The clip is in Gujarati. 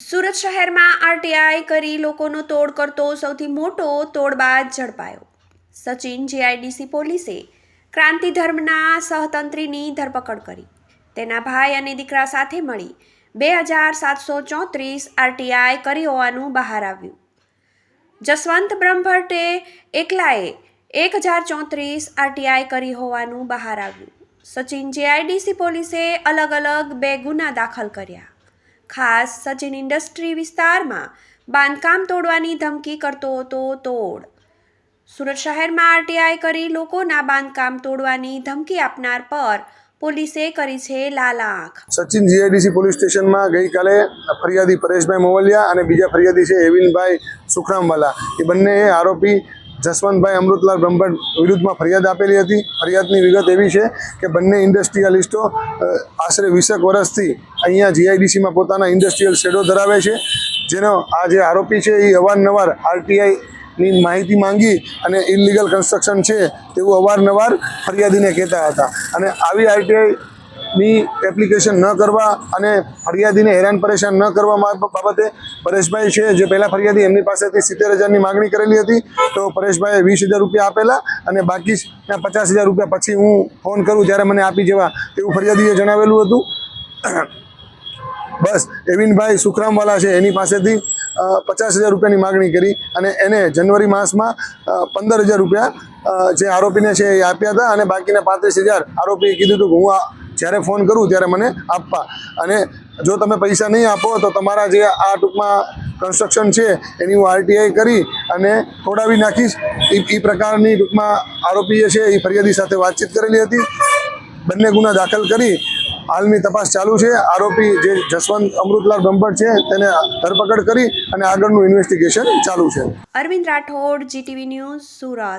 સુરત શહેરમાં આરટીઆઈ કરી લોકોનો તોડ કરતો સૌથી મોટો તોડબાજ ઝડપાયો. સચિન જીઆઈડીસી પોલીસે ક્રાંતિ ધર્મના સહતંત્રીની ધરપકડ કરી. તેના ભાઈ અને દીકરા સાથે મળી બે હજાર સાતસો ચોત્રીસ આરટીઆઈ કરી હોવાનું બહાર આવ્યું. જસવંત બ્રહ્મભટ્ટે એકલાએ એક હજાર ચોત્રીસ આરટીઆઈ કરી હોવાનું બહાર આવ્યું. સચિન જેઆઈડીસી પોલીસે અલગ અલગ બે ગુના દાખલ કર્યા. ખાસ સચિન ઇન્ડસ્ટ્રી વિસ્તારમાં બાંધકામ તોડવાની ધમકી કરતો હતો તોડ. સુરત શહેરમાં આરટીઆઈ કરી લોકોના બાંધકામ તોડવાની ધમકી આપનાર પર પોલીસે કરી છે લાલ આંખ સચિન જીઆઈડીસી પોલીસ સ્ટેશનમાં ગઈકાલે ફરિયાદી પરેશભાઈ મોવલિયા અને બીજા ફરિયાદી છે એવિનભાઈ સુખરામવાલા. એ બંને આરોપી જસવંતભાઈ અમૃતલાલ બ્રહ્મભટ્ટ વિરુદ્ધમાં ફરિયાદ આપેલી હતી. ફરિયાદની વિગત એવી છે કે બંને ઇન્ડસ્ટ્રીયલિસ્ટો આશરે વીસેક વર્ષથી અહીંયા જીઆઈડીસીમાં પોતાના ઇન્ડસ્ટ્રીયલ શેડો ધરાવે છે. જેનો આ જે આરોપી છે એ અવારનવાર આરટીઆઈ ની માહિતી માંગી અને ઇલીગલ કન્સ્ટ્રક્શન છે તેવું અવારનવાર ફરિયાદીને કહેતા હતા. અને આવી આરટીઆઈ ની એપ્લિકેશન ન કરવા અને ફરિયાદીને હેરાન પરેશાન ન કરવા બાબતે પરેશભાઈ છે, જે પહેલાં ફરિયાદી એમની પાસેથી સિત્તેર હજારની માગણી કરેલી હતી. તો પરેશભાઈએ વીસ હજાર રૂપિયા આપેલા અને બાકીના પચાસ હજાર રૂપિયા પછી હું ફોન કરું ત્યારે મને આપી જવા તેવું ફરિયાદીએ જણાવેલું હતું. બસ, એવિનભાઈ સુખરામવાલા છે, એની પાસેથી પચાસ હજાર રૂપિયાની માગણી કરી અને એને જનવરી માસમાં પંદર હજાર રૂપિયા જે આરોપીને છે એ આપ્યા હતા અને બાકીના પાંત્રીસ હજાર આરોપીએ કીધું હતું કે હું જ્યારે ફોન કરું ત્યારે મને આપવા. અને જો તમે પૈસા નહીં આપો તો તમારા જે આ ટૂંકમાં કન્સ્ટ્રક્શન છે, એની હું આરટીઆઈ કરી અને તોડાવી નાખીશ. એ પ્રકારની ટૂંકમાં આરોપીએ છે એ ફરિયાદી સાથે વાતચીત કરેલી હતી. બંને ગુના દાખલ કરી. હાલની તપાસ ચાલુ છે. આરોપી જે જસવંત અમૃતલાલ બ્રહ્મભટ્ટ છે, તેને ધરપકડ કરી અને આગળનું ઇન્વેસ્ટિગેશન ચાલુ છે. Arvind Rathod GTV news, Surat.